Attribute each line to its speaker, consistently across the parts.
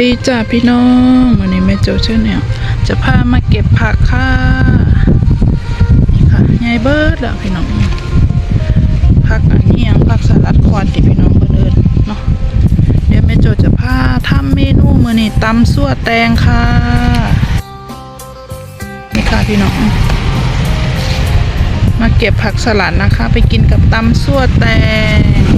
Speaker 1: ดีจ้าพี่น้องวันนี้แม่โจเชอแนลจะพามาเก็บผักค่ะนี่ค่ะยายเบิร์ดอะพี่น้องผักอันนี้ยังผักสลัดคอนที่พี่น้องเพิ่นเอิ้นเนาะเดี๋ยวแม่โจจะพาทำเมนูมื้อนี้ตำซั่วแตงค่ะนี่ค่ะพี่น้องมาเก็บผักสลัดนะคะ ไปกินกับตำซั่วแตง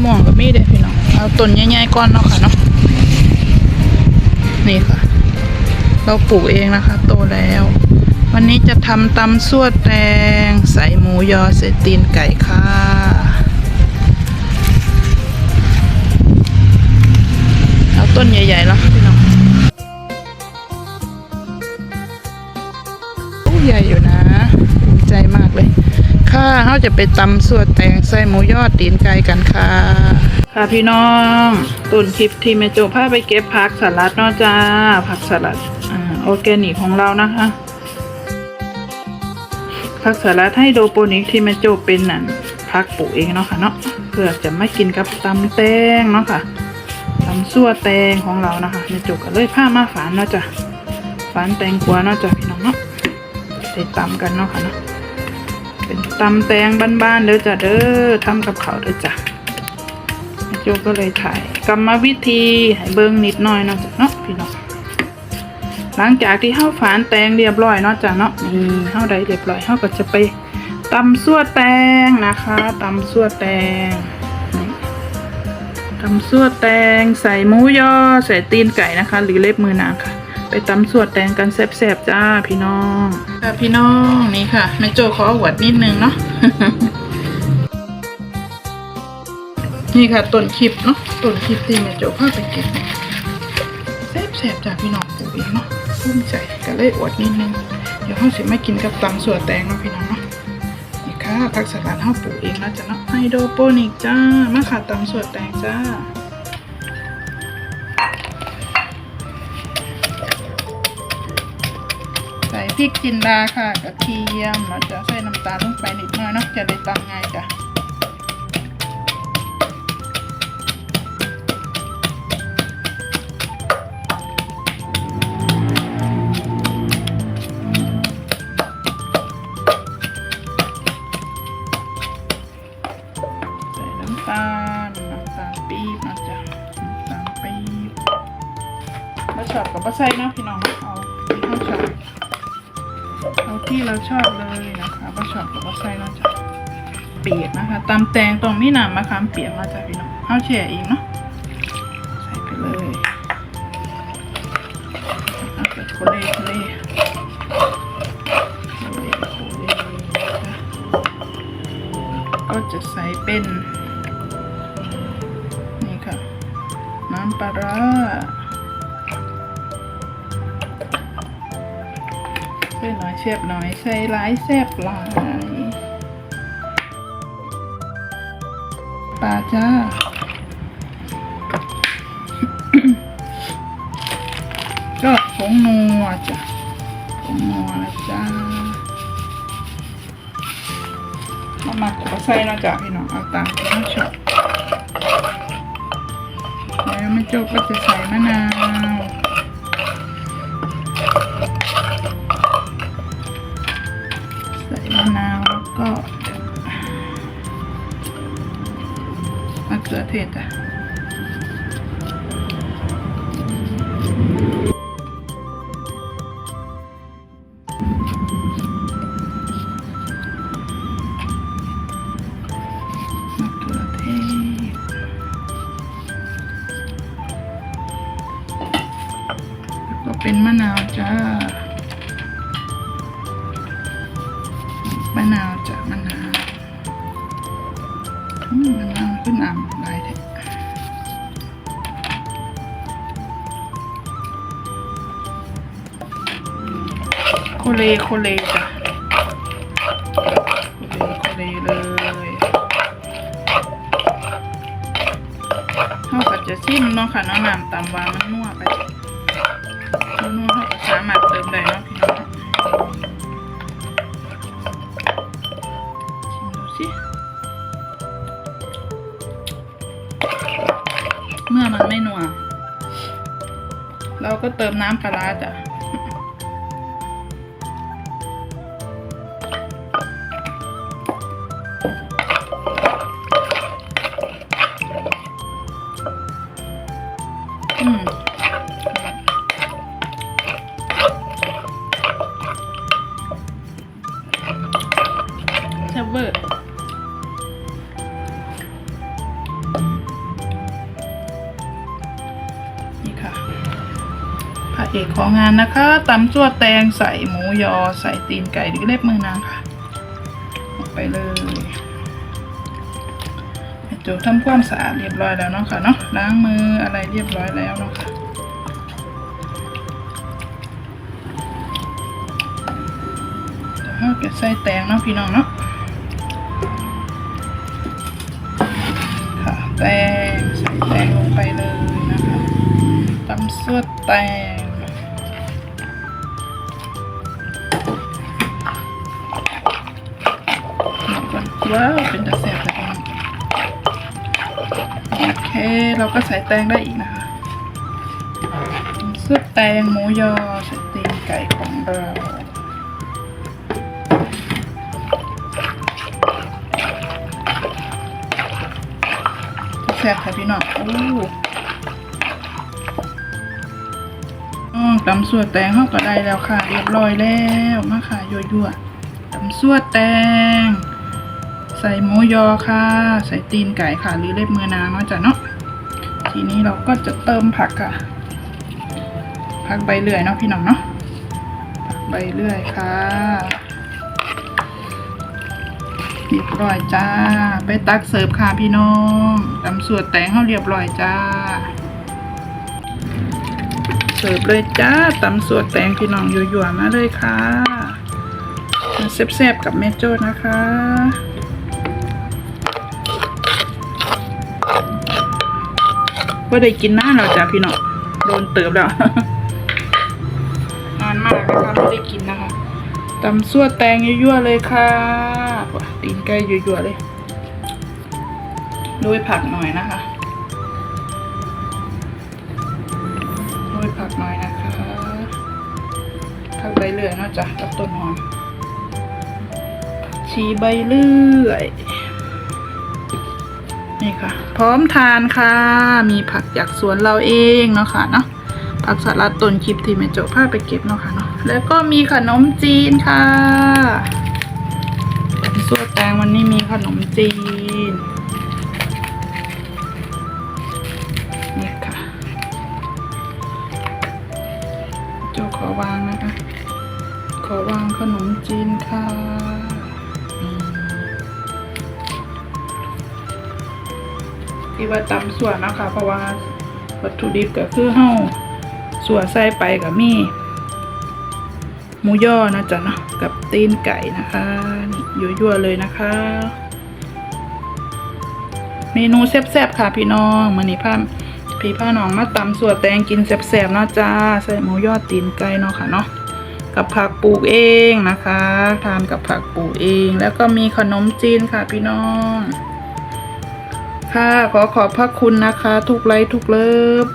Speaker 1: ชีม่วงกับมีเด้พี่น้อง เอาต้นใหญ่ๆก่อนเนาะค่ะเนาะ นี่ค่ะ เราปลูกเองนะคะ โตแล้ว วันนี้จะทำตำซั่วแตงใส่หมูยอใส่ตีนไก่ค่ะเอาต้นใหญ่ๆแล้วพี่น้องใหญ่อยู่นะ ใจมากเลย ค่ะเขาจะไปตำส่วนแตงใส่หมูยอดตีนไก่กันค่ะ ค่ะพี่น้องตุนคลิปที่แม่โจพาไปเก็บผักสลัดเนาะจ้า ผักสลัดอ่าออร์แกนิกของเรานะคะผักสลัดให้โดโปนิกที่แม่โจเป็นนั่นผักปลูกเองเนาะค่ะเนาะเพื่อจะไม่กินกับตำแตงเนาะค่ะตำซั่วแตงของเรานะคะแม่โจก็เลยผ้ามาฝานเนาะจ้ะฝานแตงกวาเนาะจ้ะพี่น้องเนาะได้ตำกันเนาะค่ะเนาะ ตำแตงบ้านๆเด้อจ้ะเด้อทำกับเขาเด้อจ้ะโจก็เลยถ่ายกรรมวิธีให้เบิ่งนิดหน่อยเนาะจ้ะเนาะพี่น้องหลังจากที่เฮาฝานแตงเรียบร้อยเนาะจ้ะเนาะนี่เฮาได้เรียบร้อยเฮาก็จะไปตำซั่วแตงนะคะตำซั่วแตงตำซั่วแตงใส่หมูยอใส่ตีนไก่นะคะ หรือเล็บมือนางค่ะ ไปตำซั่วแตงกันแซ่บๆจ้าพี่น้องค่ะพี่น้องนี่ค่ะแม่โจขออวดนิดนึงเนาะนี่ค่ะต้นคลิปเนาะต้นคลิปที่แม่โจพาไปเก็บแซ่บๆจ้าพี่น้องปลูกเองเนาะภูมิใจก็เลยอวดนิดนึงเดี๋ยวเขาสิมากินกับตำสวนแตงเนาะพี่น้องเนาะนี่ค่ะผักสลัดเขาปลูกเองนะจ๊ะเนาะไฮโดรโปนิกจ้ามาค่ะตำสวนแตงจ้า พริกจินดาค่ะกระเทียมเราจะใส่น้ำตาลลงไปนิดหน่อยนะจะได้ตำง่ายจ้ะใส่น้ำตาลน้ำตาลปี๊บนจะน้ำตาลปี๊บมาชอบกับมาใส่นะพี่น้อง ที่เราชอบเลยนะคะมาชอบกับมาใส่เนาจะเปียกนะคะตำแตงตรงนี้น้ำมะขามเปียกมาจะพี่น้องเอาแช่เองเนาะใส่ไปเลยเอาไปโคเล่โคเล่โคเล่โคเล่นะคะก็จะใส่เป็น นี่ค่ะ น้ำปลาร้า ใส่หน่อยแซ่บน่อยใส่หลายแซ่บหลายปลาจ้าก็ผงนัวจ้ะผงนัวนะจ้าเอามาก็ใส่เนาะจ้ะพี่น้องเอาตามที่เราชอบแล้วไม่จบก็จะใส่มะนาว มะเขือเทศจ้ะมะเขือเทศแล้วก็เป็นมะนาวจ้ามะนาวจ้ะมะนาวอืมมะนาว ขึ้นอ่ำหลายเด็โคเลโคเลจ้ะโคเลโคเลเลยเขาก็จะซิมเนาะค่ะน้องน้ำตำวามันนัวไปมันนัวเขาก็สามารถเติมได้เนาะพี่น้อง เราก็เติมน้ำปลาร้าจ้ะ เอกของงานนะคะตำจั่วแตงใส่หมูยอใส่ตีนไก่หรือเล็บมือนางค่ะลงไปเลยแม่โจทำความสะอาดเรียบร้อยแล้วเนาะค่ะเนาะล้างมืออะไรเรียบร้อยแล้วเนาะค่ะเดี๋ยวจะใส่แตงเนาะพี่น้องเนาะค่ะแตงใส่แตงลงไปเลยนะคะตำเสื้อแตง ว้าวเป็นตะแสบแต่องโอเค เราก็ใส่แตงได้อีกนะคะตำเสื้อแตงหมูยอสตีนไก่ของเราแซ่บค่ะพี่น้องโอ้ตำสวดแตงเข้าก็ได้แล้วค่ะ เรียบร้อยแล้วมาค่ะยั่วๆตำสวดแตง ใส่หมูยอค่ะ ใส่ตีนไก่ค่ะ หรือเล็บมือนางเนาะจ้ะเนาะทีนี้เราก็จะเติมผักค่ะ ผักใบเลื่อยเนาะพี่น้องเนาะผักใบเลื่อยค่ะเรียบร้อยจ้า ไปตักเสิร์ฟค่ะพี่น้องตำสวดแตงเขาเรียบร้อยจ้า เสิร์ฟเลยจ้าตำสวดแตงพี่น้องยั่วๆมาเลยค่ะแซ่บๆกับแม่โจ้นะคะ ว่าได้กินน้าเราจ้าพี่น้องโดนเติบแล้วนานมากนะคะไม่ได้กินนะคะตำซั่วแตงยั่วๆเลยค่ะตีนไก่ยั่วๆเลยโรยผักหน่อยนะคะโรยผักหน่อยนะคะผักใบเลื่อยเนอกจากกับต้นหอมชีใบเลื่อย นี่ค่ะ พร้อมทานค่ะ มีผักจากสวนเราเองเนาะค่ะเนาะผักสลัดต้นคลิปที่แม่โจ้พาไปเก็บเนาะค่ะเนาะแล้วก็มีขนมจีนค่ะส่วนแตงวันนี้มีขนมจีนนี่ค่ะโจขอวางนะคะ ขอวางขนมจีนค่ะ ที่ว่าตำส่วนนะคะ เพราะว่าวัตถุดิบก็คือเฮ้าส่วนใส่ไปกับมีหมูย่อนะจ๊ะเนาะกับตีนไก่นะคะนี่ยั่วๆเลยนะคะ เมนูแซ่บๆค่ะพี่น้องมันนี้พาพี่พาน้องมาตำส่วนแตงกินแซ่บๆนะจ้าใส่หมูย่อตีนไก่เนาะค่ะเนาะกับผักปลูกเองนะคะ ทานกับผักปลูกเอง แล้วก็มีขนมจีนค่ะพี่น้อง ค่ะ ขอขอบพระคุณนะคะ ทุกไลค์ทุกเลิฟ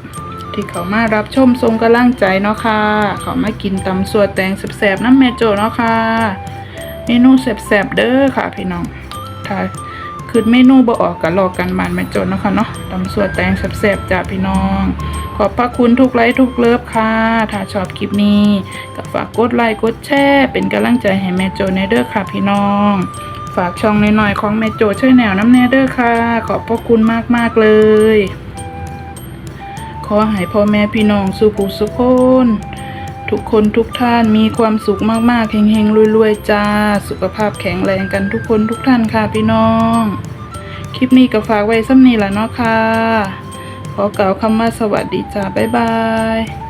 Speaker 1: ที่เขามารับชมทรงกำลังใจเนาะค่ะ เขามากินตำสัวแตงแสบๆน้ำแม่โจเนาะค่ะเมนูแสบๆเด้อค่ะพี่น้องถ้าคือเมนูบ่ออกก็รอกันบานแม่โจเนาะค่ะเนาะตำสัวแตงแสบๆจ้าพี่น้อง ขอบพระคุณทุกไลค์ทุกเลิฟค่ะ ถ้าชอบคลิปนี้ก็ฝากกดไลค์กดแชร์เป็นกำลังใจให้แม่โจในเด้อค่ะพี่น้อง ฝากช่องหน่อยๆของแม่โจช่วยแนวน้ำแน่เด้อค่ะ ขอบพระคุณมากๆเลย ขอให้พ่อแม่พี่น้องสุขสุขคนทุกคนทุกท่านมีความสุขมากๆเฮงๆรวยๆจ้า สุขภาพแข็งแรงกันทุกคนทุกท่านค่ะพี่น้อง คลิปนี้ก็ฝากไว้ซ้ำนี้ละเนาะค่ะ ขอกล่าวคำว่าสวัสดีจ้า บ๊ายบาย